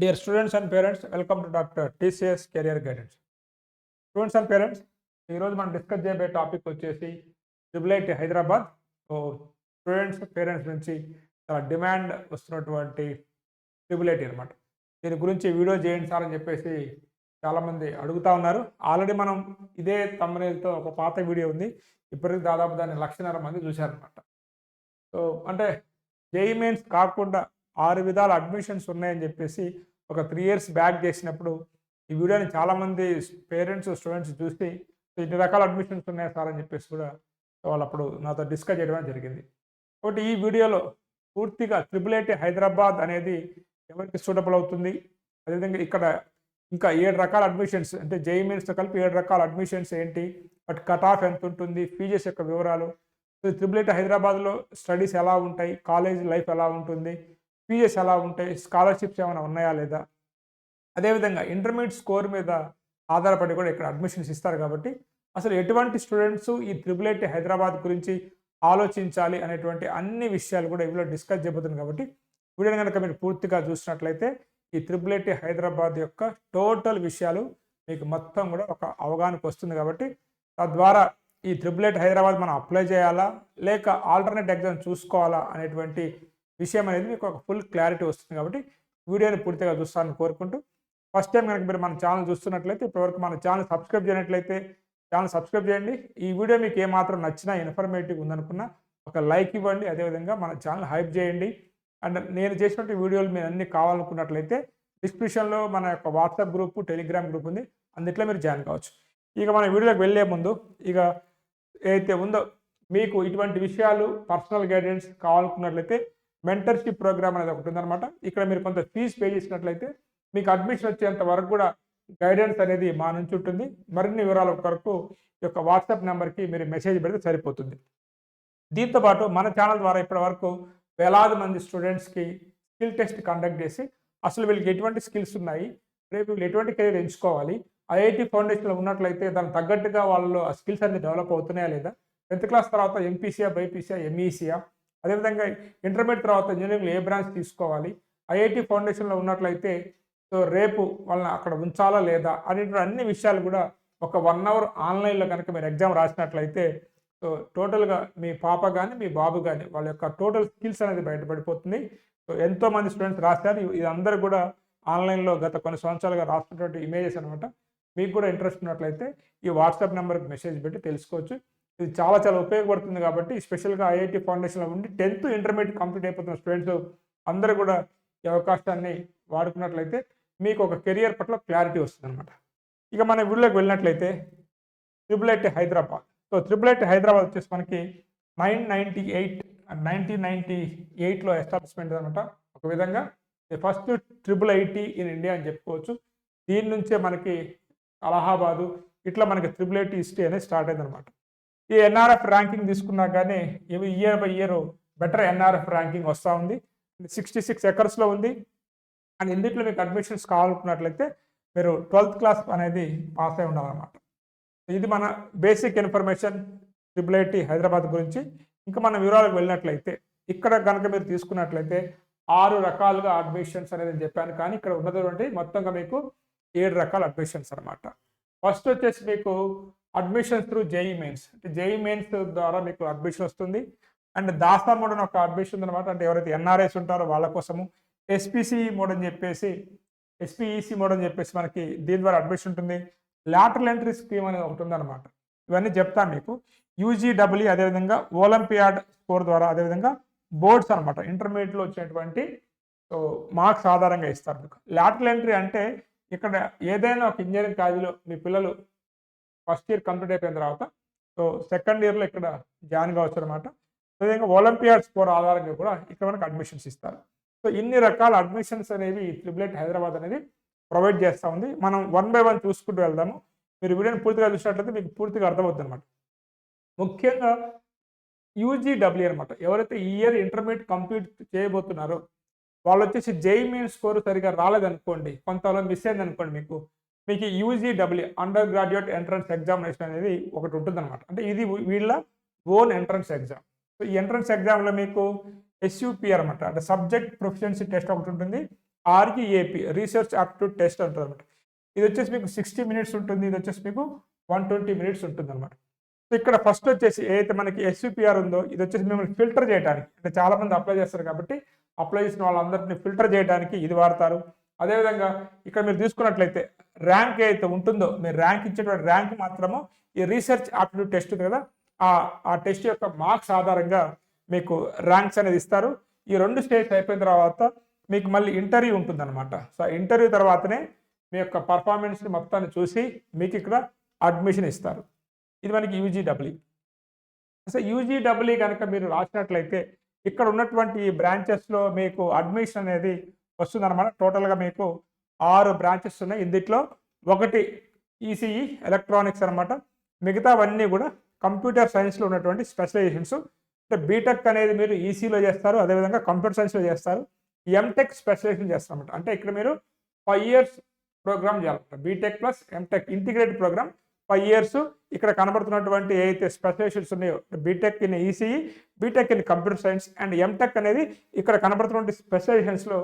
Dear students and parents welcome to doctor TCS career guidance students and parents ఈరోజు మనం discuss చేయబోయే topic వచ్చేసి triple IT Hyderabad so students parents నుంచి చాలా demand వస్తున్నటువంటి ట్రిబులైట్ అనమాట దీని గురించి వీడియో చేయండి సార్ అని చెప్పేసి చాలామంది అడుగుతా ఉన్నారు. ఆల్రెడీ మనం ఇదే తమ్మనేలతో ఒక పాత వీడియో ఉంది. ఇప్పటికి దాదాపు దాన్ని లక్షన్నర మంది చూశారనమాట సో అంటే జేఈ మెయిన్స్ కాకుండా ఆరు విధాల అడ్మిషన్స్ ఉన్నాయని చెప్పేసి ఒక త్రీ ఇయర్స్ బ్యాక్ చేసినప్పుడు ఈ వీడియోని చాలామంది పేరెంట్స్ స్టూడెంట్స్ చూసి ఇన్ని రకాల అడ్మిషన్స్ ఉన్నాయి సార్? అని చెప్పేసి కూడా వాళ్ళు అప్పుడు నాతో డిస్కస్ చేయడం జరిగింది. కాబట్టి ఈ వీడియోలో పూర్తిగా ట్రిపుల్ ఐటీ హైదరాబాద్ అనేది ఎవరికి సూటబుల్ అవుతుంది? అదేవిధంగా ఇక్కడ ఇంకా ఏడు రకాల అడ్మిషన్స్ అంటే జేఈ మెయిన్స్తో కలిపి ఏడు రకాల అడ్మిషన్స్ ఏంటి? బట్ కట్ ఆఫ్ ఎంత ఉంటుంది? ఫీజెస్ యొక్క వివరాలు. త్రిబుల్ ఐటీ హైదరాబాద్లో స్టడీస్ ఎలా ఉంటాయి? కాలేజ్ లైఫ్ ఎలా ఉంటుంది? ఫీజెస్ ఎలా ఉంటాయి స్కాలర్షిప్స్ ఏమైనా ఉన్నాయా లేదా? అదేవిధంగా ఇంటర్మీడియట్ స్కోర్ మీద ఆధారపడి కూడా ఇక్కడ అడ్మిషన్స్ ఇస్తారు కాబట్టి అసలు ఎటువంటి స్టూడెంట్స్ ఈ త్రిబుల్ ఐటీ హైదరాబాద్ గురించి ఆలోచించాలి అనేటువంటి అన్ని విషయాలు కూడా ఇందులో డిస్కస్ చేయబోతుంది కాబట్టి వీడియో కనుక మీరు పూర్తిగా చూసినట్లయితే ఈ త్రిబుల్ ఐటీ హైదరాబాద్ యొక్క టోటల్ విషయాలు మీకు మొత్తం కూడా ఒక అవగాహనకు వస్తుంది కాబట్టి తద్వారా ఈ ట్రిపుల్ ఐటీ హైదరాబాద్ మనం అప్లై చేయాలా? లేక ఆల్టర్నేట్ ఎగ్జామ్ చూసుకోవాలా? అనేటువంటి విషయం అనేది మీకు ఒక ఫుల్ క్లారిటీ వస్తుంది కాబట్టి వీడియోని పూర్తిగా చూస్తానని కోరుకుంటూ ఫస్ట్ టైం కనుక మీరు మన ఛానల్ చూస్తున్నట్లయితే ఇప్పటివరకు మన ఛానల్ సబ్స్క్రైబ్ చేయనట్లయితే ఛానల్ సబ్స్క్రైబ్ చేయండి. ఈ వీడియో మీకు ఏమాత్రం నచ్చినా ఇన్ఫర్మేటివ్ ఉందనుకున్నా ఒక లైక్ ఇవ్వండి. అదేవిధంగా మన ఛానల్ హైప్ చేయండి. అండ్ నేను చేసినటువంటి వీడియోలు మీరు అన్ని కావాలనుకున్నట్లయితే డిస్క్రిప్షన్లో మన యొక్క వాట్సాప్ గ్రూప్ టెలిగ్రామ్ గ్రూప్ ఉంది. అందుట్లో మీరు జాయిన్ కావచ్చు. ఇక మన వీడియోకి వెళ్ళే ముందు ఇక ఏదైతే ఉందో మీకు ఇటువంటి విషయాలు పర్సనల్ గైడెన్స్ కావాలనుకున్నట్లయితే మెంటర్షిప్ ప్రోగ్రామ్ అనేది ఒకటి ఉందన్నమాట. ఇక్కడ మీరు కొంత ఫీజు పే చేసినట్లయితే మీకు అడ్మిషన్ వచ్చేంత వరకు కూడా గైడెన్స్ అనేది మా నుంచి ఉంటుంది. మరిన్ని వివరాల కొరకు ఈ యొక్క వాట్సాప్ నెంబర్కి మీరు మెసేజ్ పెడితే సరిపోతుంది. దీంతో పాటు మన ఛానల్ ద్వారా ఇప్పటి వరకు వేలాది మంది స్టూడెంట్స్కి స్కిల్ టెస్ట్ కండక్ట్ చేసి అసలు వీళ్ళకి ఎటువంటి స్కిల్స్ ఉన్నాయి రేపు వీళ్ళు ఎటువంటి కెరీర్ ఎంచుకోవాలి ఐఐటి ఫౌండేషన్లో ఉన్నట్లయితే దానికి తగ్గట్టుగా వాళ్ళు ఆ స్కిల్స్ అన్ని డెవలప్ అవుతున్నాయా లేదా? టెన్త్ క్లాస్ తర్వాత ఎంపీసీఆ బైపీసీఆ ఎంఈసీఆ అదేవిధంగా ఇంటర్మీడియట్ తర్వాత ఇంజనీరింగ్లో ఏ బ్రాంచ్ తీసుకోవాలి? ఐఐటి ఫౌండేషన్లో ఉన్నట్లయితే సో రేపు వాళ్ళని అక్కడ ఉంచాలా లేదా అనేటువంటి అన్ని విషయాలు కూడా ఒక వన్ అవర్ ఆన్లైన్లో కనుక మీరు ఎగ్జామ్ రాసినట్లయితే సో టోటల్గా మీ పాప కానీ మీ బాబు కానీ వాళ్ళ యొక్క టోటల్ స్కిల్స్ అనేది బయటపడిపోతుంది. సో ఎంతో మంది స్టూడెంట్స్ రాశారు. ఇది కూడా ఆన్లైన్లో గత కొన్ని సంవత్సరాలుగా రాస్తున్నటువంటి ఇమేజెస్ అనమాట మీకు కూడా ఇంట్రెస్ట్ ఉన్నట్లయితే ఈ వాట్సాప్ నెంబర్కి మెసేజ్ పెట్టి తెలుసుకోవచ్చు. ఇది చాలా చాలా ఉపయోగపడుతుంది కాబట్టి స్పెషల్గా ఐఐటి ఫౌండేషన్లో ఉండి టెన్త్ ఇంటర్మీడియట్ కంప్లీట్ అయిపోతున్న స్టూడెంట్స్ అందరూ కూడా ఈ అవకాశాన్ని వాడుకున్నట్లయితే మీకు ఒక కెరియర్ పట్ల క్లారిటీ వస్తుంది అనమాట ఇక మన వీడియోకి వెళ్ళినట్లయితే triple IT Hyderabad. So triple IT Hyderabad వచ్చేసి మనకి nine ninety eight nineteen ninety ఎయిట్లో ఎస్టాబ్లిష్మెంట్ అనమాట ఒక విధంగా first triple IT in India అని చెప్పుకోవచ్చు. దీని నుంచే మనకి అలహాబాదు ఇట్లా మనకి ట్రిపుల్ ఐటీ హిస్టరీ అనేది స్టార్ట్ అయిందనమాట ఈ ఎన్ఆర్ఎఫ్ ర్యాంకింగ్ తీసుకున్నా కానీ ఇవి year by year better NRF ranking వస్తూ ఉంది. సిక్స్టీ సిక్స్ ఎకర్స్లో ఉంది. అండ్ ఇందులో మీకు అడ్మిషన్స్ కావాలనుకున్నట్లయితే మీరు ట్వెల్త్ క్లాస్ అనేది పాస్ అయి ఉండాలన్నమాట. ఇది మన basic information triple IT Hyderabad గురించి. ఇంకా మన వివరాలకు వెళ్ళినట్లయితే ఇక్కడ కనుక మీరు తీసుకున్నట్లయితే ఆరు రకాలుగా అడ్మిషన్స్ అనేది చెప్పాను. కానీ ఇక్కడ ఉన్నటువంటి మొత్తంగా మీకు ఏడు రకాల అడ్మిషన్స్ అనమాట ఫస్ట్ వచ్చేసి మీకు అడ్మిషన్స్ త్రూ జేఈ మెయిన్స్ అంటే జేఈ మెయిన్స్ ద్వారా మీకు అడ్మిషన్ వస్తుంది. అండ్ దాసా మోడ్ అని ఒక అడ్మిషన్ ఉందన్నమాట. అంటే ఎవరైతే ఎన్ఆర్ఐస్ ఉంటారో వాళ్ళ కోసము. ఎస్పీసీ మోడ్ అని చెప్పేసి ఎస్పీఈసీ మోడ్ అని చెప్పేసి మనకి దీని ద్వారా అడ్మిషన్ ఉంటుంది. లాటరల్ ఎంట్రీ స్కీమ్ అనేది ఒకటి ఉందన్నమాట. ఇవన్నీ చెప్తాను మీకు. యూజీడబ్ల్యూ అదేవిధంగా ఒలింపియాడ్ స్కోర్ ద్వారా అదేవిధంగా బోర్డ్స్ అనమాట ఇంటర్మీడియట్లో వచ్చినటువంటి సో మార్క్స్ ఆధారంగా ఇస్తారు. మీకు లాటరల్ ఎంట్రీ అంటే ఇక్కడ ఏదైనా ఒక ఇంజనీరింగ్ కాలేజీలో మీ పిల్లలు ఫస్ట్ ఇయర్ కంప్లీట్ అయిపోయిన తర్వాత సో సెకండ్ ఇయర్లో ఇక్కడ జాయిన్ కావచ్చు అనమాట అదేవిధంగా ఒలింపియాడ్ స్కోర్ ఆధారంగా కూడా ఇక్కడ మనకు అడ్మిషన్స్ ఇస్తారు. సో ఇన్ని రకాల అడ్మిషన్స్ అనేవి త్రిబులెట్ హైదరాబాద్ అనేది ప్రొవైడ్ చేస్తూ ఉంది. మనం వన్ బై వన్ చూసుకుంటూ వెళ్దాము. మీరు వీడియోని పూర్తిగా చూసినట్లయితే మీకు పూర్తిగా అర్థమవుతుంది అనమాట ముఖ్యంగా యూజీడబ్ల్యూ అనమాట ఎవరైతే ఈ ఇయర్ ఇంటర్మీడియట్ కంప్లీట్ చేయబోతున్నారో వాళ్ళు వచ్చేసి జేఈ మెయిన్ స్కోర్ సరిగా రాలేదనుకోండి కొంతలో మిస్ అయింది అనుకోండి మీకు మీకు UGW under graduate entrance examination అనేది ఒకటి ఉంటుందన్నమాట. అంటే ఇది వీళ్ళ ఓన్ ఎంట్రన్స్ ఎగ్జామ్ సో ఈ ఎంట్రన్స్ ఎగ్జామ్లో మీకు ఎస్యూపీ అనమాట అంటే సబ్జెక్ట్ ప్రొఫిషియన్సీ టెస్ట్ ఒకటి ఉంటుంది. ఆర్ఈఏపి రీసెర్చ్ ఆప్టిట్యూడ్ టెస్ట్ అంటారు అనమాట ఇది వచ్చేసి మీకు సిక్స్టీ మినిట్స్ ఉంటుంది. ఇది వచ్చేసి మీకు వన్ ట్వంటీ మినిట్స్ ఉంటుంది అనమాట సో ఇక్కడ ఫస్ట్ వచ్చేసి ఏదైతే మనకి ఎస్యూపీఆర్ ఉందో ఇది వచ్చేసి మిమ్మల్ని ఫిల్టర్ చేయడానికి అంటే చాలామంది అప్లై చేస్తారు కాబట్టి అప్లై చేసిన వాళ్ళందరినీ ఫిల్టర్ చేయడానికి ఇది వాడతారు. అదేవిధంగా ఇక్కడ మీరు తీసుకున్నట్లయితే ర్యాంక్ ఏదైతే ఉంటుందో మీరు ర్యాంక్ ఇచ్చేటువంటి ర్యాంక్ మాత్రము ఈ రీసెర్చ్ ఆప్టిట్యూడ్ టెస్ట్ ఉంది కదా ఆ ఆ టెస్ట్ యొక్క మార్క్స్ ఆధారంగా మీకు ర్యాంక్స్ అనేది ఇస్తారు. ఈ రెండు స్టేజ్ అయిపోయిన తర్వాత మీకు మళ్ళీ ఇంటర్వ్యూ ఉంటుంది అనమాట సో ఇంటర్వ్యూ తర్వాతనే మీ యొక్క పర్ఫార్మెన్స్ని మొత్తాన్ని చూసి మీకు ఇక్కడ అడ్మిషన్ ఇస్తారు. ఇది మనకి యూజీడబ్ల్యూ అసలు యూజీడబ్ల్యూ కనుక మీరు రాసినట్లయితే ఇక్కడ ఉన్నటువంటి ఈ బ్రాంచెస్లో మీకు అడ్మిషన్ అనేది వస్తుందన్నమాట. టోటల్గా మీకు ఆరు బ్రాంచెస్ ఉన్నాయి. ఇందుట్లో ఒకటి ఈసీఈ ఎలక్ట్రానిక్స్ అనమాట మిగతావన్నీ కూడా కంప్యూటర్ సైన్స్లో ఉన్నటువంటి స్పెషలైజేషన్స్ అంటే బీటెక్ అనేది మీరు ఈసీలో చేస్తారు. అదేవిధంగా కంప్యూటర్ సైన్స్లో చేస్తారు. ఎంటెక్ స్పెషలైజేషన్ చేస్తారు అనమాట అంటే ఇక్కడ మీరు ఫైవ్ ఇయర్స్ ప్రోగ్రామ్ చేయాలన్నమాట. BTech plus MTech integrated program five years ఇక్కడ కనబడుతున్నటువంటి ఏదైతే స్పెషలైజేషన్స్ ఉన్నాయో BTech in ECE BTech in computer science and MTech అనేది ఇక్కడ కనబడుతున్నటువంటి స్పెషలైజేషన్స్లో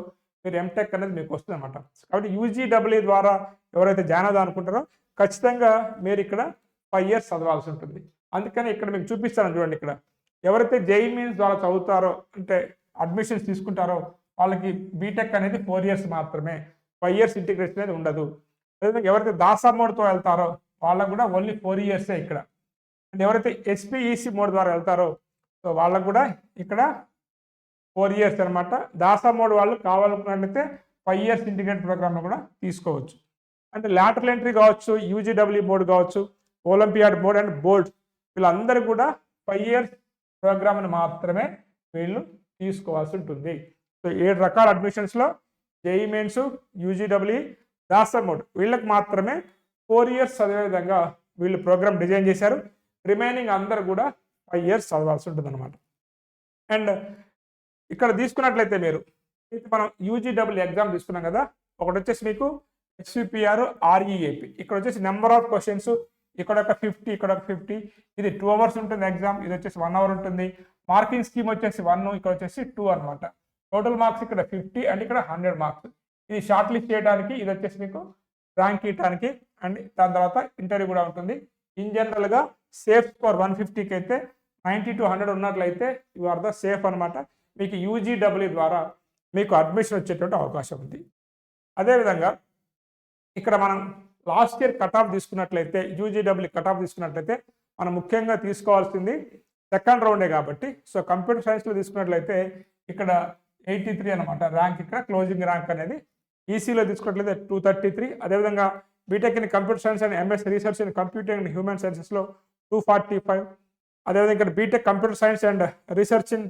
మీరు ఎంటెక్ అనేది మీకు వస్తుంది అనమాట కాబట్టి యూజీడబ్ల్యూ ద్వారా ఎవరైతే జాయిన్ అవుదాం అనుకుంటారో ఖచ్చితంగా మీరు ఇక్కడ ఫైవ్ ఇయర్స్ చదవాల్సి ఉంటుంది. అందుకని ఇక్కడ మీకు చూపిస్తాను చూడండి ఇక్కడ. ఎవరైతే జేఈ మీన్స్ ద్వారా చదువుతారో అంటే అడ్మిషన్స్ తీసుకుంటారో వాళ్ళకి బీటెక్ అనేది ఫోర్ ఇయర్స్ మాత్రమే. ఫైవ్ ఇయర్స్ ఇంటిగ్రేషన్ అనేది ఉండదు. అదేవిధంగా ఎవరైతే దాసా మోడ్తో వెళ్తారో వాళ్ళకు కూడా ఓన్లీ ఫోర్ ఇయర్సే ఇక్కడ. అండ్ ఎవరైతే ఎస్పీఈసి మోడ్ ద్వారా వెళ్తారో సో వాళ్ళకు కూడా ఇక్కడ ఫోర్ ఇయర్స్ అనమాట దాసా మోడ్ వాళ్ళు కావాలనుకున్నట్లయితే ఫైవ్ ఇయర్స్ ఇంటిగ్రేట్ ప్రోగ్రామ్ను కూడా తీసుకోవచ్చు. అంటే లాటరల్ ఎంట్రీ కావచ్చు యూజీడబ్ల్యూ బోర్డ్ కావచ్చు ఒలింపియాడ్ బోర్డ్ అండ్ బోర్డ్ వీళ్ళందరూ కూడా ఫైవ్ ఇయర్స్ ప్రోగ్రామ్ను మాత్రమే వీళ్ళు తీసుకోవాల్సి ఉంటుంది. సో ఏడు రకాల అడ్మిషన్స్లో జేఈ మెయిన్స్ యూజీడబ్ల్యూ దాసర్ మోడ్ వీళ్ళకి మాత్రమే ఫోర్ ఇయర్స్ చదివే విధంగా వీళ్ళు ప్రోగ్రామ్ డిజైన్ చేశారు. రిమైనింగ్ అందరు కూడా ఫైవ్ ఇయర్స్ చదవాల్సి ఉంటుంది అనమాట అండ్ ఇక్కడ తీసుకున్నట్లయితే మీరు ఇది మనం యూజీడబ్ల్యూ ఎగ్జామ్ తీసుకున్నాం కదా ఒకటి వచ్చేసి మీకు హెచ్సిపిఆర్ ఆర్ఈఏపి ఇక్కడ వచ్చేసి నెంబర్ ఆఫ్ క్వశ్చన్స్ ఇక్కడ ఒక ఫిఫ్టీ ఇక్కడ ఒక ఫిఫ్టీ ఇది టూ అవర్స్ ఉంటుంది ఎగ్జామ్ ఇది వచ్చేసి వన్ అవర్ ఉంటుంది. మార్కింగ్ స్కీమ్ వచ్చేసి వన్ ఇక్కడ వచ్చేసి టూ అనమాట టోటల్ మార్క్స్ ఇక్కడ ఫిఫ్టీ అండ్ ఇక్కడ హండ్రెడ్ మార్క్స్ ఇది షార్ట్ లిస్ట్ చేయడానికి ఇది వచ్చేసి మీకు ర్యాంక్ ఇవ్వడానికి అండ్ దాని తర్వాత ఇంటర్వ్యూ కూడా ఉంటుంది. ఇన్ జనరల్గా సేఫ్ స్కోర్ వన్ ఫిఫ్టీకి అయితే నైంటీ టు హండ్రెడ్ ఉన్నట్లయితే యు ఆర్ ద సేఫ్ అనమాట మీకు యూజీడబ్ల్యూ ద్వారా మీకు అడ్మిషన్ వచ్చేటువంటి అవకాశం ఉంది. అదేవిధంగా ఇక్కడ మనం లాస్ట్ ఇయర్ కట్ ఆఫ్ తీసుకున్నట్లయితే యూజీడబ్ల్యూ కట్ ఆఫ్ తీసుకున్నట్లయితే మనం ముఖ్యంగా తీసుకోవాల్సింది సెకండ్ రౌండే కాబట్టి సో కంప్యూటర్ సైన్స్లో తీసుకున్నట్లయితే ఇక్కడ ఎయిటీ త్రీ అనమాట ర్యాంక్. ఇక్కడ క్లోజింగ్ ర్యాంక్ అనేది ఈసీలో తీసుకున్నట్లయితే టూ థర్టీ త్రీ. అదేవిధంగా BTech in computer science and MS research in computer and human సైన్సెస్లో two forty five. అదేవిధంగా ఇక్కడ BTech computer science and research in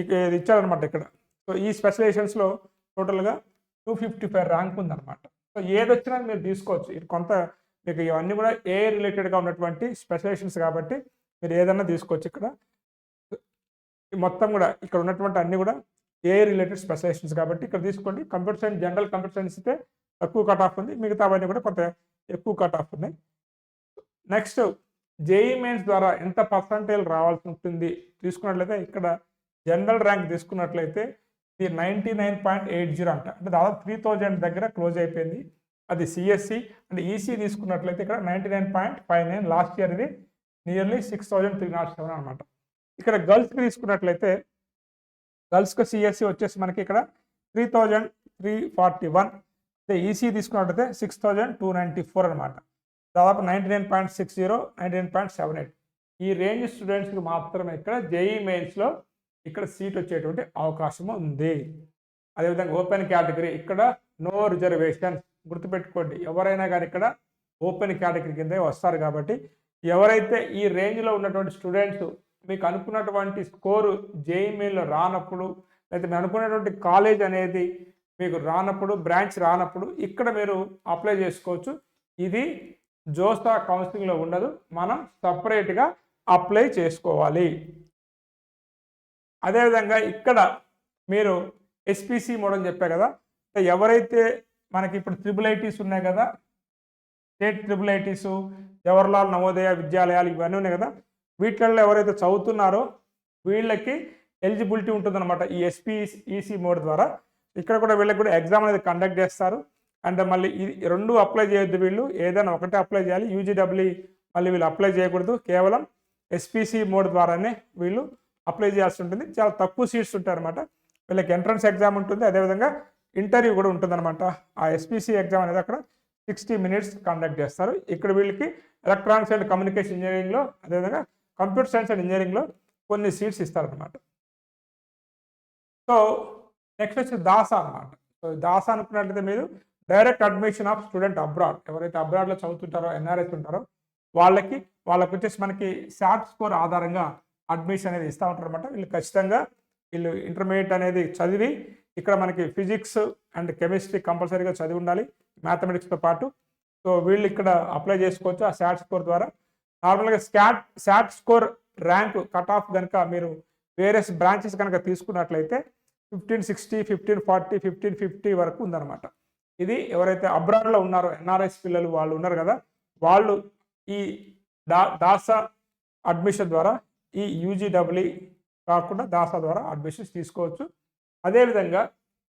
ఇది ఇచ్చారనమాట ఇక్కడ. సో ఈ స్పెషలైజేషన్స్లో టోటల్గా టూ ఫిఫ్టీ ఫైవ్ ర్యాంక్ ఉందన్నమాట. సో ఏది వచ్చినా మీరు తీసుకోవచ్చు. ఇది కొంత మీకు ఇవన్నీ కూడా ఏ రిలేటెడ్గా ఉన్నటువంటి స్పెషలైజేషన్స్ కాబట్టి మీరు ఏదన్నా తీసుకోవచ్చు ఇక్కడ. మొత్తం కూడా ఇక్కడ ఉన్నటువంటి అన్ని కూడా ఏ రిలేటెడ్ స్పెషలైజేషన్స్ కాబట్టి ఇక్కడ తీసుకోండి. Computer science general computer science అయితే తక్కువ కట్ ఆఫ్ ఉంది. మిగతా అవన్నీ కూడా కొంత ఎక్కువ కట్ ఆఫ్ ఉన్నాయి. నెక్స్ట్ జేఈ మెయిన్స్ ద్వారా ఎంత పర్సంటేజ్ రావాల్సి ఉంటుంది? తీసుకున్నట్లయితే ఇక్కడ జనరల్ ర్యాంక్ తీసుకున్నట్లయితే ఇది ninety nine point eight zero అంట. అంటే దాదాపు త్రీ థౌజండ్ దగ్గర క్లోజ్ అయిపోయింది. అది సిఎస్సి అండ్ ఈసీ తీసుకున్నట్లయితే ఇక్కడ ninety nine point five nine last year ఇది nearly six thousand three nought seven అనమాట ఇక్కడ గర్ల్స్కి తీసుకున్నట్లయితే గర్ల్స్కి సిఎస్సి వచ్చేసి మనకి ఇక్కడ three thousand three forty one అదే ఈసీ తీసుకున్నట్లయితే six thousand two ninety four అనమాట దాదాపు ninety nine point six zero ninety nine point seven eight ఈ రేంజ్ స్టూడెంట్స్కి మాత్రమే ఇక్కడ జేఈ మెయిన్స్లో ఇక్కడ సీట్ వచ్చేటువంటి అవకాశం ఉంది. అదేవిధంగా ఓపెన్ కేటగిరీ ఇక్కడ నో రిజర్వేషన్ గుర్తుపెట్టుకోండి. ఎవరైనా కానీ ఇక్కడ ఓపెన్ కేటగిరీ కింద వస్తారు కాబట్టి ఎవరైతే ఈ రేంజ్లో ఉన్నటువంటి స్టూడెంట్స్ మీకు అనుకున్నటువంటి స్కోరు జేఈమెయిన్లో రానప్పుడు లేదా మీరు అనుకున్నటువంటి కాలేజ్ అనేది మీకు రానప్పుడు బ్రాంచ్ రానప్పుడు ఇక్కడ మీరు అప్లై చేసుకోవచ్చు. ఇది జోస్తా కౌన్సిలింగ్లో ఉండదు. మనం సపరేట్గా అప్లై చేసుకోవాలి. అదేవిధంగా ఇక్కడ మీరు ఎస్పిసి మోడల్ చెప్పా కదా. ఎవరైతే మనకి ఇప్పుడు త్రిబుల్ ఐటీస్ ఉన్నాయి కదా state triple ITs Jawaharlal Navodaya విద్యాలయాలు ఇవన్నీ ఉన్నాయి కదా. వీటిల్లో ఎవరైతే చదువుతున్నారో వీళ్ళకి ఎలిజిబిలిటీ ఉంటుందన్నమాట ఈ ఎస్పీ ఈసీ మోడ్ ద్వారా. ఇక్కడ కూడా వీళ్ళకి కూడా ఎగ్జామ్ అనేది కండక్ట్ చేస్తారు. అండ్ మళ్ళీ ఇది రెండు అప్లై చేయొద్దు వీళ్ళు. ఏదైనా ఒకటే అప్లై చేయాలి. యూజీడబ్ల్యూ మళ్ళీ వీళ్ళు అప్లై చేయకూడదు. కేవలం ఎస్పీసీ మోడ్ ద్వారానే వీళ్ళు అప్లై చేయాల్సి ఉంటుంది. చాలా తక్కువ సీట్స్ ఉంటాయి అనమాట వీళ్ళకి ఎంట్రన్స్ ఎగ్జామ్ ఉంటుంది. అదేవిధంగా ఇంటర్వ్యూ కూడా ఉంటుందన్నమాట. ఆ ఎస్పీసీ ఎగ్జామ్ అనేది అక్కడ సిక్స్టీ మినిట్స్ కండక్ట్ చేస్తారు. ఇక్కడ వీళ్ళకి ఎలక్ట్రానిక్స్ అండ్ కమ్యూనికేషన్ ఇంజనీరింగ్లో అదేవిధంగా కంప్యూటర్ సైన్స్ అండ్ ఇంజనీరింగ్లో కొన్ని సీట్స్ ఇస్తారనమాట సో నెక్స్ట్ వచ్చి దాస అనమాట సో దాస అనుకున్నట్లయితే మీరు direct admission of student abroad. ఎవరైతే అబ్రాడ్లో చదువుతుంటారో ఎన్ఆర్ఎస్ ఉంటారో వాళ్ళకి వాళ్ళకి వచ్చేసి మనకి శాట్ స్కోర్ ఆధారంగా అడ్మిషన్ అనేది ఇస్తూ ఉంటారు అనమాట వీళ్ళు ఖచ్చితంగా వీళ్ళు ఇంటర్మీడియట్ అనేది చదివి ఇక్కడ మనకి ఫిజిక్స్ అండ్ కెమిస్ట్రీ కంపల్సరీగా చదివి ఉండాలి మ్యాథమెటిక్స్తో పాటు. సో వీళ్ళు ఇక్కడ అప్లై చేసుకోవచ్చు ఆ శాట్ స్కోర్ ద్వారా. నార్మల్గా scot SAT score rank cut off కనుక మీరు వేరియస్ బ్రాంచెస్ కనుక తీసుకున్నట్లయితే fifteen sixty fifteen forty fifteen fifty వరకు ఉందన్నమాట. ఇది ఎవరైతే అబ్రాడ్లో ఉన్నారో ఎన్ఆర్ఎస్ పిల్లలు వాళ్ళు ఉన్నారు కదా వాళ్ళు ఈ దా దాసా అడ్మిషన్ ద్వారా ఈ యూజీడబ్ల్యూ కాకుండా దాసా ద్వారా అడ్మిషన్స్ తీసుకోవచ్చు. అదేవిధంగా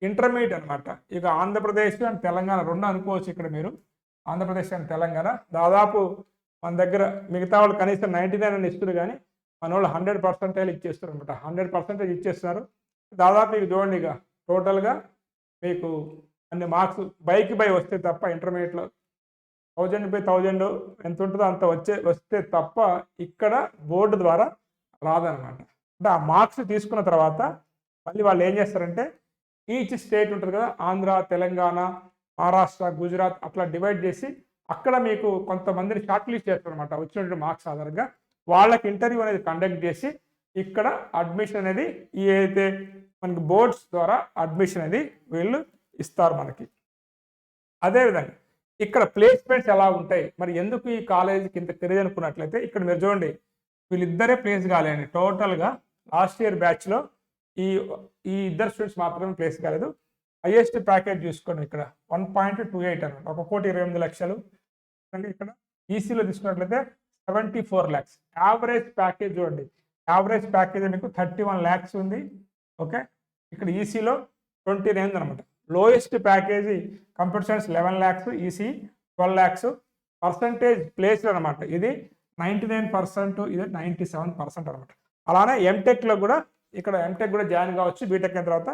ఇంటర్మీడియట్ అనమాట ఇక ఆంధ్రప్రదేశ్ అండ్ తెలంగాణ రెండు అనుకోవచ్చు ఇక్కడ మీరు. ఆంధ్రప్రదేశ్ అండ్ తెలంగాణ. దాదాపు మన దగ్గర మిగతా వాళ్ళు కనీసం నైంటీ నైన్ అని ఇస్తున్నారు కానీ మన వాళ్ళు హండ్రెడ్ పర్సెంటేజ్ ఇచ్చేస్తారు అనమాట హండ్రెడ్ పర్సెంటేజ్ ఇచ్చేస్తున్నారు. దాదాపు మీకు చూడండి ఇక టోటల్గా మీకు అన్ని మార్క్స్ బైక్ బై వస్తే తప్ప ఇంటర్మీడియట్లో థౌజండ్ బై థౌజండ్ ఎంత ఉంటుందో అంత వచ్చే వస్తే తప్ప ఇక్కడ బోర్డు ద్వారా రాదనమాట. అంటే ఆ మార్క్స్ తీసుకున్న తర్వాత మళ్ళీ వాళ్ళు ఏం చేస్తారంటే ఈచ్ స్టేట్ ఉంటుంది కదా ఆంధ్ర తెలంగాణ మహారాష్ట్ర గుజరాత్ అట్లా డివైడ్ చేసి అక్కడ మీకు కొంతమందిని షార్ట్ లిస్ట్ చేస్తారనమాట. వచ్చినటువంటి మార్క్స్ ఆధారంగా వాళ్ళకి ఇంటర్వ్యూ అనేది కండక్ట్ చేసి ఇక్కడ అడ్మిషన్ అనేది ఈ అయితే మనకి బోర్డ్స్ ద్వారా అడ్మిషన్ అనేది వీళ్ళు ఇస్తారు మనకి. అదేవిధంగా ఇక్కడ ప్లేస్మెంట్స్ ఎలా ఉంటాయి? మరి ఎందుకు ఈ కాలేజీకి ఇంత తెలియదు అనుకున్నట్లయితే ఇక్కడ మీరు చూడండి వీళ్ళిద్దరే ప్లేస్ కాలేండి టోటల్గా లాస్ట్ ఇయర్ బ్యాచ్లో ఈ ఈ ఇద్దరు స్టూడెంట్స్ మాత్రమే ప్లేస్ కాలేదు. హైయెస్ట్ ప్యాకేజ్ చూసుకోండి ఇక్కడ. వన్ పాయింట్ టూ ఎయిట్ అనమాట ఒక కోటి ఇరవై ఎనిమిది లక్షలు. అంటే ఇక్కడ ఈసీలో తీసుకున్నట్లయితే seventy four lakhs average package చూడండి యావరేజ్ ప్యాకేజ్ మీకు థర్టీ వన్ ల్యాక్స్ ఉంది. ఓకే ఇక్కడ ఈసీలో ట్వంటీ నైన్ అనమాట lowest package computer science eleven lakhs EC twelve lakhs percentage placed అనమాట ఇది నైంటీ నైన్ పర్సెంట్ ఇదే నైంటీ సెవెన్ పర్సెంట్ అనమాట. అలానే ఎంటెక్లో కూడా ఇక్కడ ఎంటెక్ కూడా జాయిన్ కావచ్చు బీటెక్ అయిన తర్వాత.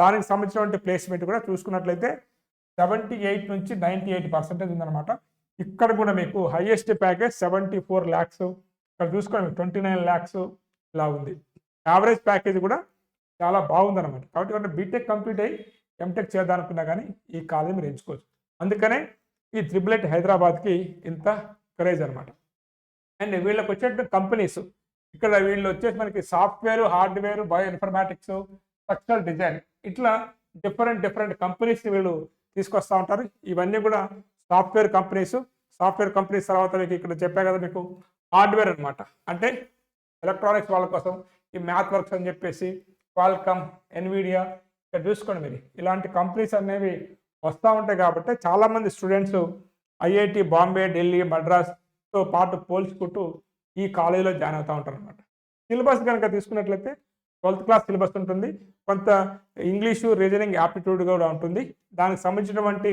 దానికి సంబంధించినటువంటి ప్లేస్మెంట్ కూడా చూసుకున్నట్లయితే సెవెంటీ ఎయిట్ నుంచి నైంటీ ఎయిట్ పర్సెంటేజ్ ఉందన్నమాట. ఇక్కడ కూడా మీకు highest package seventy four lakhs ఇక్కడ చూసుకోండి ట్వంటీ నైన్ ల్యాక్స్ ఇలా ఉంది. యావరేజ్ ప్యాకేజ్ కూడా చాలా బాగుందన్నమాట. కాబట్టి బీటెక్ కంప్లీట్ అయ్యి ఎంటెక్ చేద్దామనుకున్నా కానీ ఈ కాలేజ్ మీరు ఎంచుకోవచ్చు. అందుకనే ఈ త్రిబుల్ ఎయిట్ హైదరాబాద్కి ఇంత క్రేజ్ అనమాట. అండ్ వీళ్ళకి వచ్చేటువంటి కంపెనీస్. ఇక్కడ వీళ్ళు వచ్చేసి మనకి software hardware bioinformatics structural design ఇట్లా డిఫరెంట్ డిఫరెంట్ కంపెనీస్ వీళ్ళు తీసుకొస్తూ ఉంటారు. ఇవన్నీ కూడా సాఫ్ట్వేర్ కంపెనీస్. సాఫ్ట్వేర్ కంపెనీస్ తర్వాత మీకు ఇక్కడ చెప్పా కదా మీకు హార్డ్వేర్ అనమాట అంటే ఎలక్ట్రానిక్స్ వాళ్ళ కోసం ఈ మ్యాథ్ వర్క్స్ అని చెప్పేసి క్వాల్కమ్ ఎన్విడియా ఇక్కడ చూసుకోండి మీరు. ఇలాంటి కంపెనీస్ అనేవి వస్తూ ఉంటాయి కాబట్టి చాలామంది స్టూడెంట్స్ ఐఐటి బాంబే ఢిల్లీ మద్రాస్ తో పాటు పోల్చుకుంటూ ఈ కాలేజీలో జాయిన్ అవుతూ ఉంటారు అనమాట సిలబస్ కనుక తీసుకున్నట్లయితే ట్వెల్త్ క్లాస్ సిలబస్ ఉంటుంది. కొంత ఇంగ్లీషు రీజనింగ్ యాప్టిట్యూడ్ కూడా ఉంటుంది. దానికి సంబంధించినటువంటి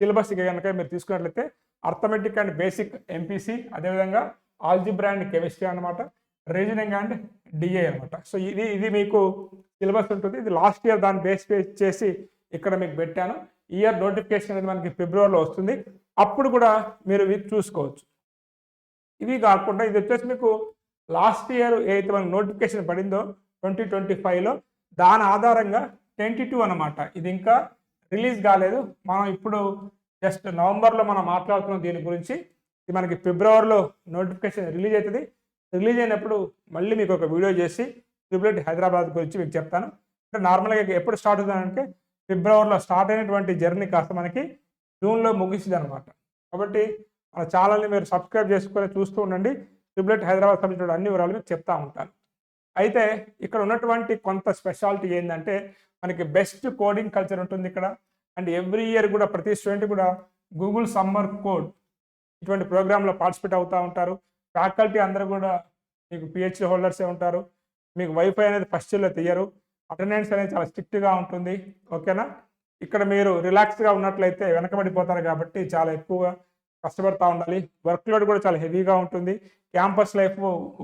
సిలబస్ కనుక మీరు తీసుకున్నట్లయితే అర్థమెటిక్ అండ్ బేసిక్ ఎంపీసీ అదేవిధంగా ఆల్జిబ్రా అండ్ కెమిస్ట్రీ అనమాట రీజనింగ్ అండ్ డిఏ అనమాట సో ఇది ఇది మీకు సిలబస్ ఉంటుంది. ఇది లాస్ట్ ఇయర్ దాన్ని బేస్ చేసి ఇక్కడ మీకు పెట్టాను. ఇయర్ నోటిఫికేషన్ అనేది మనకి ఫిబ్రవరిలో వస్తుంది. అప్పుడు కూడా మీరు ఇది చూసుకోవచ్చు. ఇవి కాకుండా ఇది వచ్చేసి మీకు లాస్ట్ ఇయర్ ఏదైతే మనకు నోటిఫికేషన్ పడిందో ట్వంటీ ట్వంటీ ఫైవ్లో దాని ఆధారంగా ట్వంటీ టూ అనమాట ఇది ఇంకా రిలీజ్ కాలేదు. మనం ఇప్పుడు జస్ట్ నవంబర్లో మనం మాట్లాడుతున్నాం దీని గురించి. ఇది మనకి ఫిబ్రవరిలో నోటిఫికేషన్ రిలీజ్ అవుతుంది. రిలీజ్ అయినప్పుడు మళ్ళీ మీకు ఒక వీడియో చేసి ట్రిపులెట్ హైదరాబాద్ గురించి మీకు చెప్తాను. అంటే నార్మల్గా ఎప్పుడు స్టార్ట్ అవుతుందంటే ఫిబ్రవరిలో స్టార్ట్ అయినటువంటి జర్నీ కాస్త మనకి జూన్లో ముగిసింది అనమాట కాబట్టి మన ఛానల్ని మీరు సబ్స్క్రైబ్ చేసుకొని చూస్తూ ఉండండి. ట్రిపులెట్ హైదరాబాద్ సంబంధించిన అన్ని వివరాలు మీకు చెప్తా ఉంటాను. అయితే ఇక్కడ ఉన్నటువంటి కొంత స్పెషాలిటీ ఏంటంటే మనకి బెస్ట్ కోడింగ్ కల్చర్ ఉంటుంది ఇక్కడ. అండ్ ఎవ్రీ ఇయర్ కూడా ప్రతి స్టూడెంట్ కూడా గూగుల్ సమ్మర్ కోడ్ ఇటువంటి ప్రోగ్రాంలో పార్టిసిపేట్ అవుతూ ఉంటారు. ఫ్యాకల్టీ అందరూ కూడా మీకు పిహెచ్డి హోల్డర్సే ఉంటారు. మీకు వైఫై అనేది ఫస్ట్ ఇయర్లో తీయరు. అటెండెన్స్ అనేది చాలా స్ట్రిక్ట్గా ఉంటుంది. ఓకేనా? ఇక్కడ మీరు రిలాక్స్గా ఉన్నట్లయితే వెనకబడిపోతారు కాబట్టి చాలా ఎక్కువగా కష్టపడతా ఉండాలి. వర్క్ లోడ్ కూడా చాలా హెవీగా ఉంటుంది. క్యాంపస్ లైఫ్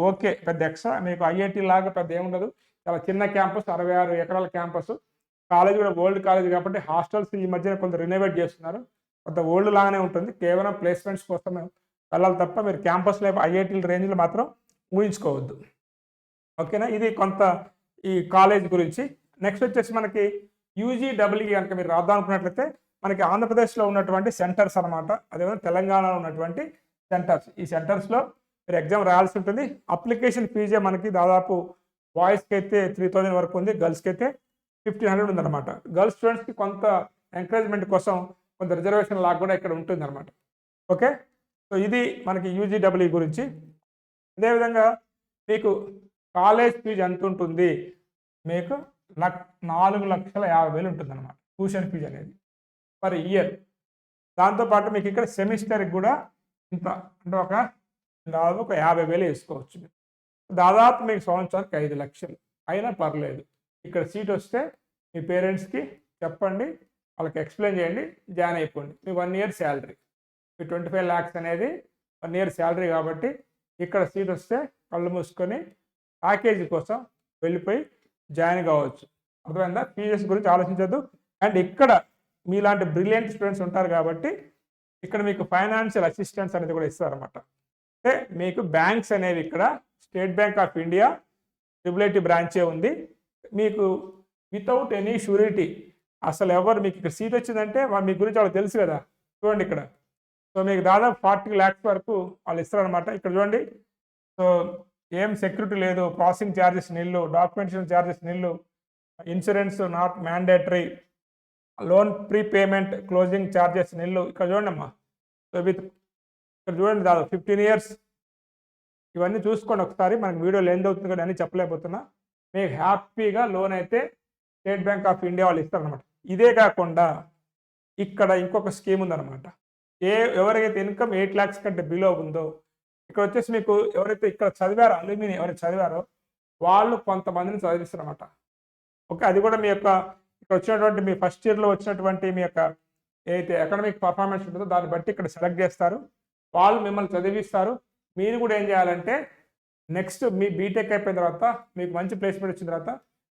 ఓకే పెద్ద ఎక్స్ట్రా. మీకు ఐఐటి లాగా పెద్ద ఏముండదు చాలా చిన్న క్యాంపస్ అరవై ఆరు ఎకరాల క్యాంపస్. కాలేజ్ కూడా ఓల్డ్ కాలేజ్ కాబట్టి హాస్టల్స్ ఈ మధ్యన కొంత రినోవేట్ చేస్తున్నారు. కొంత ఓల్డ్ లాగానే ఉంటుంది. కేవలం ప్లేస్మెంట్స్ కోసం వెళ్ళాలి తప్ప మీరు క్యాంపస్ లైఫ్ ఐఐటీ రేంజ్లో మాత్రం ఊహించుకోవద్దు. ఓకేనా? ఇది కొంత ఈ కాలేజ్ గురించి. నెక్స్ట్ వచ్చేసి మనకి యూజీ డబ్ల్యూ కనుక మీరు రాద్దాం అనుకున్నట్లయితే మనకి ఆంధ్రప్రదేశ్లో ఉన్నటువంటి సెంటర్స్ అనమాట అదేవిధంగా తెలంగాణలో ఉన్నటువంటి సెంటర్స్. ఈ సెంటర్స్లో మీరు ఎగ్జామ్ రాయాల్సి ఉంటుంది. అప్లికేషన్ ఫీజే మనకి దాదాపు బాయ్స్కి అయితే త్రీ థౌజండ్ వరకు ఉంది. గర్ల్స్కి అయితే ఫిఫ్టీన్ హండ్రెడ్ ఉందన్నమాట. గర్ల్స్ స్టూడెంట్స్కి కొంత ఎంకరేజ్మెంట్ కోసం కొంత రిజర్వేషన్ లాగా కూడా ఇక్కడ ఉంటుంది అనమాట ఓకే? సో ఇది మనకి యూజీడబ్ల్యూ గురించి. అదేవిధంగా మీకు కాలేజ్ ఫీజు ఎంత ఉంటుంది? మీకు లక్ నాలుగు లక్షల యాభై వేలు ఉంటుంది అనమాట ట్యూషన్ ఫీజు అనేది. పర్ ఇయర్ దాంతోపాటు మీకు ఇక్కడ సెమిస్టర్కి కూడా ఇంత అంటే ఒక దాదాపు ఒక యాభై వేలు వేసుకోవచ్చు దాదాపు మీకు సంవత్సరానికి ఐదు లక్షలు. అయినా పర్లేదు. ఇక్కడ సీట్ వస్తే మీ పేరెంట్స్కి చెప్పండి వాళ్ళకి ఎక్స్ప్లెయిన్ చేయండి జాయిన్ అయిపోండి. మీ వన్ ఇయర్ శాలరీ మీ ట్వంటీ ఫైవ్ ల్యాక్స్ అనేది వన్ ఇయర్ శాలరీ కాబట్టి ఇక్కడ సీట్ వస్తే కళ్ళు మూసుకొని ప్యాకేజీ కోసం వెళ్ళిపోయి జాయిన్ కావచ్చు. అర్థమైందా? ఫీజెస్ గురించి ఆలోచించద్దు. అండ్ ఇక్కడ మీలాంటి బ్రిలియంట్ స్టూడెంట్స్ ఉంటారు కాబట్టి ఇక్కడ మీకు ఫైనాన్షియల్ అసిస్టెన్స్ అనేది కూడా ఇస్తారన్నమాట. అంటే మీకు బ్యాంక్స్ అనేవి ఇక్కడ State Bank of India triple IT బ్రాంచే ఉంది. మీకు వితౌట్ ఎనీ షూరిటీ అసలు ఎవరు మీకు ఇక్కడ సీట్ వచ్చిందంటే మీ గురించి వాళ్ళకి తెలుసు కదా. చూడండి ఇక్కడ. సో మీకు దాదాపు ఫార్టీ ల్యాక్స్ వరకు వాళ్ళు ఇస్తారనమాట ఇక్కడ చూడండి. సో ఏం సెక్యూరిటీ లేదు. Processing charges nil. Documentation charges nil. Insurance not mandatory loan prepayment closing charges nil. ఇక్కడ చూడండి అమ్మా సో విత్ ఇక్కడ చూడండి దాదాపు ఫిఫ్టీన్ ఇయర్స్. ఇవన్నీ చూసుకోండి ఒకసారి. మనకి వీడియో లెంత్ అవుతుంది కదా అని చెప్పలేకపోతున్నా. మీకు హ్యాపీగా లోన్ అయితే స్టేట్ బ్యాంక్ ఆఫ్ ఇండియా వాళ్ళు ఇస్తారనమాట ఇదే కాకుండా ఇక్కడ ఇంకొక స్కీమ్ ఉందన్నమాట. ఏ ఎవరికైతే ఇన్కమ్ ఎయిట్ ల్యాక్స్ కంటే బిలో ఉందో ఇక్కడ వచ్చేసి మీకు ఎవరైతే ఇక్కడ చదివారో అల్యూమిని ఎవరైతే చదివారో వాళ్ళు కొంతమందిని చదివిస్తారన్నమాట. ఓకే అది కూడా మీ యొక్క ఇక్కడ వచ్చినటువంటి మీ ఫస్ట్ ఇయర్లో వచ్చినటువంటి మీ యొక్క ఏదైతే అకాడమిక్ పర్ఫార్మెన్స్ ఉంటుందో దాన్ని బట్టి ఇక్కడ సెలెక్ట్ చేస్తారు. వాళ్ళు మిమ్మల్ని చదివిస్తారు. మీరు కూడా ఏం చేయాలంటే నెక్స్ట్ మీ బీటెక్ అయిపోయిన తర్వాత మీకు మంచి ప్లేస్మెంట్ వచ్చిన తర్వాత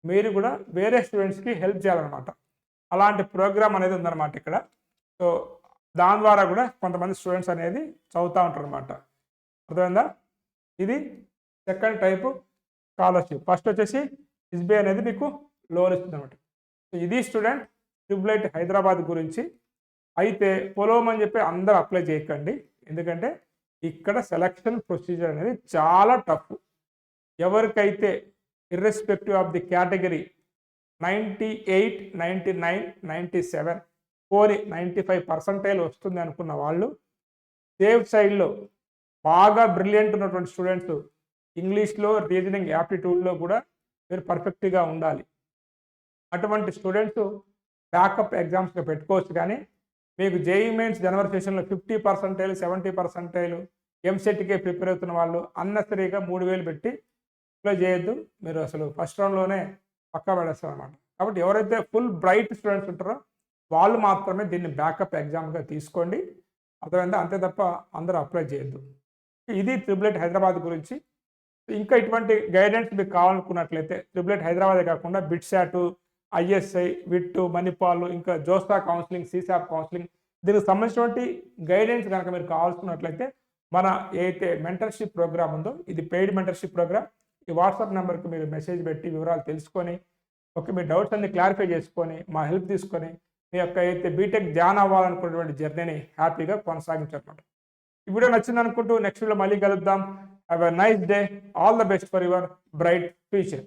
మీరు కూడా వేరే స్టూడెంట్స్కి హెల్ప్ చేయాలన్నమాట. అలాంటి ప్రోగ్రామ్ అనేది ఉందన్నమాట ఇక్కడ. సో దాని ద్వారా కూడా కొంతమంది స్టూడెంట్స్ అనేది చదువుతూ ఉంటారు అనమాట అర్థమైందా? ఇది సెకండ్ టైపు స్కాలర్షిప్ ఫస్ట్ వచ్చేసి ఎస్బీఐ అనేది మీకు లోన్ ఇస్తుంది అనమాట ఇది స్టూడెంట్ ట్యూబ్లైట్ హైదరాబాద్ గురించి. అయితే పొలవమని చెప్పి అందరూ అప్లై చేయకండి. ఎందుకంటే ఇక్కడ సెలక్షన్ ప్రొసీజర్ అనేది చాలా టఫ్ ఎవరికైతే irrespective of the category ninety eight ninety nine ninety seven పోని నైంటీ ఫైవ్ పర్సంటైల్ వస్తుంది అనుకున్న వాళ్ళు సేఫ్ సైడ్లో బాగా బ్రిలియంట్ ఉన్నటువంటి స్టూడెంట్స్ ఇంగ్లీష్లో రీజనింగ్ యాప్టిట్యూడ్లో కూడా మీరు పర్ఫెక్ట్గా ఉండాలి. అటువంటి స్టూడెంట్స్ బ్యాకప్ ఎగ్జామ్స్గా పెట్టుకోవచ్చు కానీ మీకు జేఈ మెయిన్స్ జనవరి సెషన్లో ఫిఫ్టీ పర్సెంటైల్ సెవెంటీ పర్సెంటైల్ ఎంసెట్కే ప్రిపేర్ అవుతున్న వాళ్ళు అన్నెసరీగా మూడు వేలు పెట్టి అప్లై చేయొద్దు. మీరు అసలు ఫస్ట్ రౌండ్లోనే పక్కా పడేస్తారు అనమాట కాబట్టి ఎవరైతే ఫుల్ బ్రైట్ స్టూడెంట్స్ ఉంటారో వాళ్ళు మాత్రమే దీన్ని బ్యాకప్ ఎగ్జామ్గా తీసుకోండి. అర్థమైందా? అంతే తప్ప అందరూ అప్లై చేయొద్దు. ఇది త్రిబులెట్ హైదరాబాద్ గురించి. ఇంకా ఇటువంటి గైడెన్స్ మీకు కావాలనుకున్నట్లయితే త్రిబులెట్ హైదరాబాదే కాకుండా బిట్సాట్ ఐఎస్ఐ విట్టు మణిపాల్ ఇంకా జోస్తా కౌన్సిలింగ్ సీసాప్ కౌన్సిలింగ్ దీనికి సంబంధించినటువంటి గైడెన్స్ కనుక మీరు కావాల్సుకున్నట్లయితే మన ఏదైతే మెంటర్షిప్ ప్రోగ్రామ్ ఉందో ఇది పెయిడ్ మెంటర్షిప్ ప్రోగ్రామ్ ఈ వాట్సాప్ నెంబర్కి మీరు మెసేజ్ పెట్టి వివరాలు తెలుసుకొని ఓకే మీ డౌట్స్ అన్ని క్లారిఫై చేసుకొని మా హెల్ప్ తీసుకొని మీ యొక్క అయితే బీటెక్ జాయిన్ అవ్వాలనుకున్నటువంటి జర్నీని హ్యాపీగా కొనసాగించాలన్నమాట ఈ వీడియో నచ్చింది అనుకుంటూ నెక్స్ట్ వీడియో మళ్ళీ కలుద్దాం. Have a nice day all the best for your bright future